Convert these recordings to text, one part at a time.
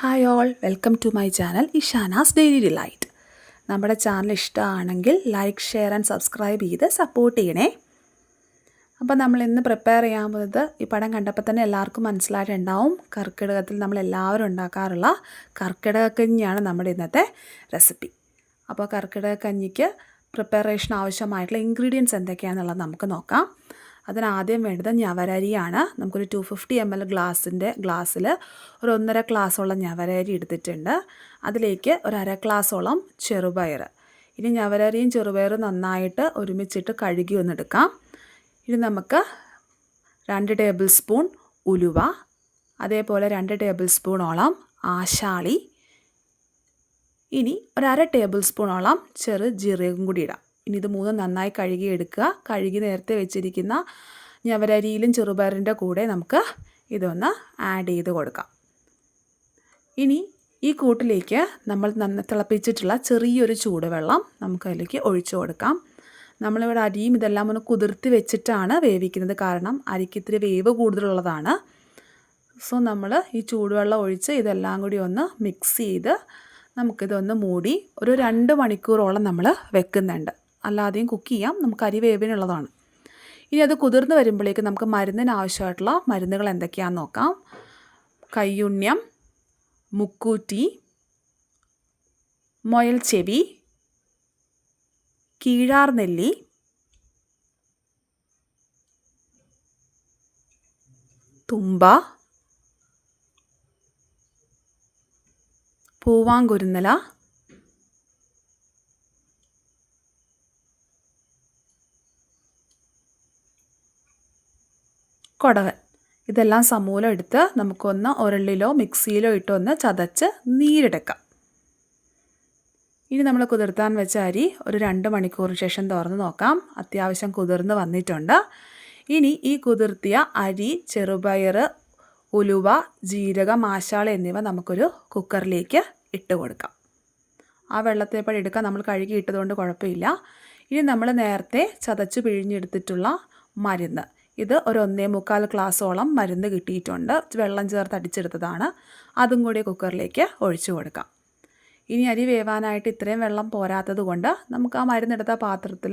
Hi all welcome to my channel Ishana's daily delight നമ്മുടെ channel ഇഷ്ടമാണെങ്കിൽ like share and subscribe ചെയ്ത് support ചെയ്യണേ. അപ്പോൾ നമ്മൾ ഇന്ന് പ്രിപ്പയർ ചെയ്യാൻ പോകുന്നത് ഈ പടം കണ്ടപ്പോൾ തന്നെ എല്ലാവർക്കും മനസ്സിലായിട്ടുണ്ടാവും. കർക്കിടകത്തിൽ നമ്മൾ എല്ലാവരും ഉണ്ടാക്കാറുള്ള കർക്കിടക കഞ്ഞിയാണ് നമ്മുടെ ഇന്നത്തെ റെസിപ്പി അപ്പോൾ കർക്കിടക കഞ്ഞിക്ക് പ്രിപ്പറേഷൻ ആവശ്യമായിട്ടുള്ള ഇൻഗ്രീഡിയൻസ് എന്തൊക്കെയാണെന്നുള്ളത് നമുക്ക് നോക്കാം. അതിനാദ്യം വേണ്ടത് ഞവരരിയാണ്. നമുക്കൊരു ടു ഫിഫ്റ്റി എം എൽ ഗ്ലാസിന്റെ ഗ്ലാസ്സിൽ ഒരു ഒന്നര ഗ്ലാസ്സോളം ഞവരരി എടുത്തിട്ടുണ്ട്. അതിലേക്ക് ഒരു അര ഗ്ലാസ്സോളം ചെറുപയർ. ഇനി ഞവരരിയും ചെറുപയറും നന്നായിട്ട് ഒരുമിച്ചിട്ട് കഴുകി ഒന്നെടുക്കാം. ഇനി നമുക്ക് രണ്ട് ടേബിൾ സ്പൂൺ ഉലുവ അതേപോലെ രണ്ട് ടേബിൾ സ്പൂണോളം ആശാളി. ഇനി ഒരു അര ടേബിൾ സ്പൂണോളം ചെറു ജീരകം കൂടി ഇടാം. ഇനി ഇത് മൂന്നും നന്നായി കഴുകി എടുക്കുക. കഴുകി നേരത്തെ വെച്ചിരിക്കുന്ന ഞവരരിയിലും ചെറുപയറിന്റെ കൂടെ നമുക്ക് ഇതൊന്ന് ആഡ് ചെയ്ത് കൊടുക്കാം. ഇനി ഈ കൂട്ടിലേക്ക് നമ്മൾ നന്ന തിളപ്പിച്ചിട്ടുള്ള ചെറിയൊരു ചൂടുവെള്ളം നമുക്ക് അതിലേക്ക് ഒഴിച്ചു കൊടുക്കാം. നമ്മളിവിടെ അരിയും ഇതെല്ലാം ഒന്ന് കുതിർത്തി വെച്ചിട്ടാണ് വേവിക്കുന്നത്. കാരണം അരിക്ക് ഇത്തിരി വേവ് കൂടുതലുള്ളതാണ്. സോ നമ്മൾ ഈ ചൂടുവെള്ളം ഒഴിച്ച് ഇതെല്ലാം കൂടി ഒന്ന് മിക്സ് ചെയ്ത് നമുക്കിതൊന്ന് മൂടി ഒരു രണ്ട് മണിക്കൂറോളം നമ്മൾ വെക്കുന്നുണ്ട്. അല്ലാതെയും കുക്ക് ചെയ്യാം. നമുക്ക് അരി വേവിനുള്ളതാണ്. ഇനി അത് കുതിർന്ന് വരുമ്പോഴേക്ക് നമുക്ക് മരുന്നിന് ആവശ്യമായിട്ടുള്ള മരുന്നുകൾ എന്തൊക്കെയാണെന്ന് നോക്കാം. കയ്യുണ്യം മുക്കൂറ്റി മൊയൽ ചെവി കീഴാർ നെല്ലി തുമ്പ പൂവാങ്കുരുന്നല കൊടവൻ. ഇതെല്ലാം സമൂലം എടുത്ത് നമുക്കൊന്ന് ഉരളിലോ മിക്സിയിലോ ഇട്ടൊന്ന് ചതച്ച് നീരെടുക്കാം. ഇനി നമ്മൾ കുതിർത്താൻ വെച്ച അരി ഒരു രണ്ട് മണിക്കൂറിന് ശേഷം തുറന്ന് നോക്കാം. അത്യാവശ്യം കുതിർന്ന് വന്നിട്ടുണ്ട്. ഇനി ഈ കുതിർത്തിയ അരി ചെറുപയർ ഉലുവ ജീരക മാശാള എന്നിവ നമുക്കൊരു കുക്കറിലേക്ക് ഇട്ട് കൊടുക്കാം. ആ വെള്ളത്തെ വെള്ളത്തേപ്പടി എടുക്കാൻ നമ്മൾ കഴുകി ഇട്ടതുകൊണ്ട് കുഴപ്പമില്ല. ഇനി നമ്മൾ നേരത്തെ ചതച്ച് പിഴിഞ്ഞെടുത്തിട്ടുള്ള മരുന്ന്. ഇത് ഒരു ഒന്നേ മുക്കാൽ ഗ്ലാസ്സോളം മരുന്ന് കിട്ടിയിട്ടുണ്ട്. വെള്ളം ചേർത്ത് അടിച്ചെടുത്തതാണ്. അതും കൂടി കുക്കറിലേക്ക് ഒഴിച്ചു കൊടുക്കാം. ഇനി അരി വേവാനായിട്ട് ഇത്രയും വെള്ളം പോരാത്തത് കൊണ്ട് നമുക്ക് ആ മരുന്നെടുത്ത പാത്രത്തിൽ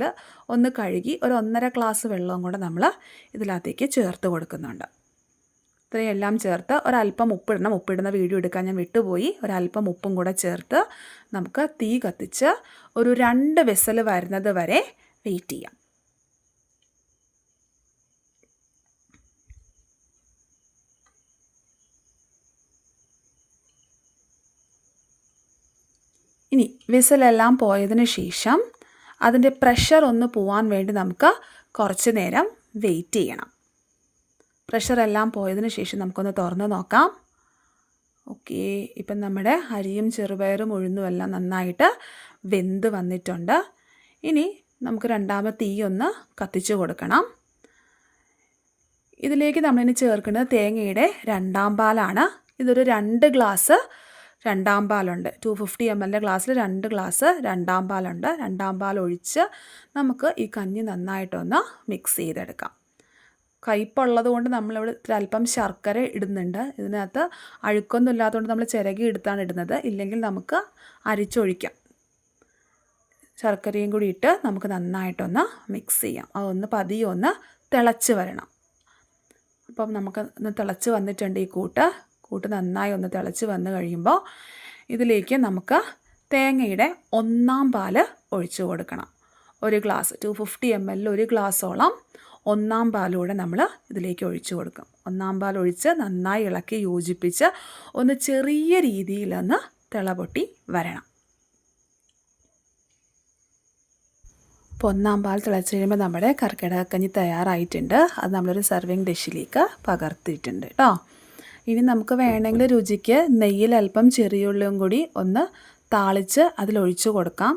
ഒന്ന് കഴുകി ഒരു ഒന്നര ഗ്ലാസ് വെള്ളവും കൂടെ നമ്മൾ ഇതിനകത്തേക്ക് ചേർത്ത് കൊടുക്കുന്നുണ്ട്. ഇത്രയും എല്ലാം ചേർത്ത് ഒരല്പം ഉപ്പിടണം. ഉപ്പിടുന്ന വീഡിയോ എടുക്കാൻ ഞാൻ വിട്ടുപോയി. ഒരല്പം ഉപ്പും കൂടെ ചേർത്ത് നമുക്ക് തീ കത്തിച്ച് ഒരു രണ്ട് വിസൽ വരുന്നത് വരെ വെയിറ്റ് ചെയ്യാം. ഇനി വിസിലെല്ലാം പോയതിന് ശേഷം അതിന്റെ പ്രഷർ ഒന്ന് പോവാൻ വേണ്ടി നമുക്ക് കുറച്ച് നേരം വെയിറ്റ് ചെയ്യണം. പ്രഷർ എല്ലാം പോയതിന് ശേഷം നമുക്കൊന്ന് തുറന്ന് നോക്കാം. ഓക്കെ ഇപ്പം നമ്മുടെ അരിയും ചെറുപയറും ഉഴുന്നും എല്ലാം നന്നായിട്ട് വെന്ത് വന്നിട്ടുണ്ട്. ഇനി നമുക്ക് രണ്ടാമത്തെ തീ ഒന്ന് കത്തിച്ച് കൊടുക്കണം. ഇതിലേക്ക് നമ്മളിനി ചേർക്കുന്നത് തേങ്ങയുടെ രണ്ടാം പാലാണ്. ഇതൊരു രണ്ട് ഗ്ലാസ് രണ്ടാം പാലുണ്ട്. ടു ഫിഫ്റ്റി എം എല്ലിന്റെ ഗ്ലാസ്സിൽ രണ്ട് ഗ്ലാസ് രണ്ടാം പാലുണ്ട്. രണ്ടാം പാൽ ഒഴിച്ച് നമുക്ക് ഈ കഞ്ഞി നന്നായിട്ടൊന്ന് മിക്സ് ചെയ്തെടുക്കാം. കയ്പുള്ളത് കൊണ്ട് നമ്മളിവിടെ അല്പം ശർക്കര ഇടുന്നുണ്ട്. ഇതിനകത്ത് അഴുക്കൊന്നും ഇല്ലാത്തതുകൊണ്ട് നമ്മൾ ചിരകി എടുത്താണ് ഇടുന്നത്. ഇല്ലെങ്കിൽ നമുക്ക് അരിച്ചൊഴിക്കാം. ശർക്കരയും കൂടി ഇട്ട് നമുക്ക് നന്നായിട്ടൊന്ന് മിക്സ് ചെയ്യാം. അതൊന്ന് പതിയൊന്ന് തിളച്ച് വരണം. അപ്പം നമുക്ക് ഒന്ന് തിളച്ച് വന്നിട്ടുണ്ട് ഈ കൂട്ട്. കൂട്ട് നന്നായി ഒന്ന് തിളച്ച് വന്നു കഴിയുമ്പോൾ ഇതിലേക്ക് നമുക്ക് തേങ്ങയുടെ ഒന്നാം പാൽ ഒഴിച്ചു കൊടുക്കണം. ഒരു glass two fifty M L ഒരു ഗ്ലാസ്സോളം ഒന്നാം പാലൂടെ നമ്മൾ ഇതിലേക്ക് ഒഴിച്ചു കൊടുക്കും. ഒന്നാം പാൽ ഒഴിച്ച് നന്നായി ഇളക്കി യോജിപ്പിച്ച് ഒന്ന് ചെറിയ രീതിയിലൊന്ന് തിളപൊട്ടി വരണം. അപ്പോൾ ഒന്നാം പാൽ തിളച്ച് കഴിയുമ്പോൾ നമ്മുടെ കർക്കിടകക്കഞ്ഞി തയ്യാറായിട്ടുണ്ട്. അത് നമ്മളൊരു സെർവിങ് ഡിഷിലേക്ക് പകർത്തിയിട്ടുണ്ട് കേട്ടോ. ഇനി നമുക്ക് വേണമെങ്കിൽ രുചിക്ക് നെയ്യിൽ അല്പം ചെറിയുള്ളിയും കൂടി ഒന്ന് താളിച്ച് അതിലൊഴിച്ച് കൊടുക്കാം.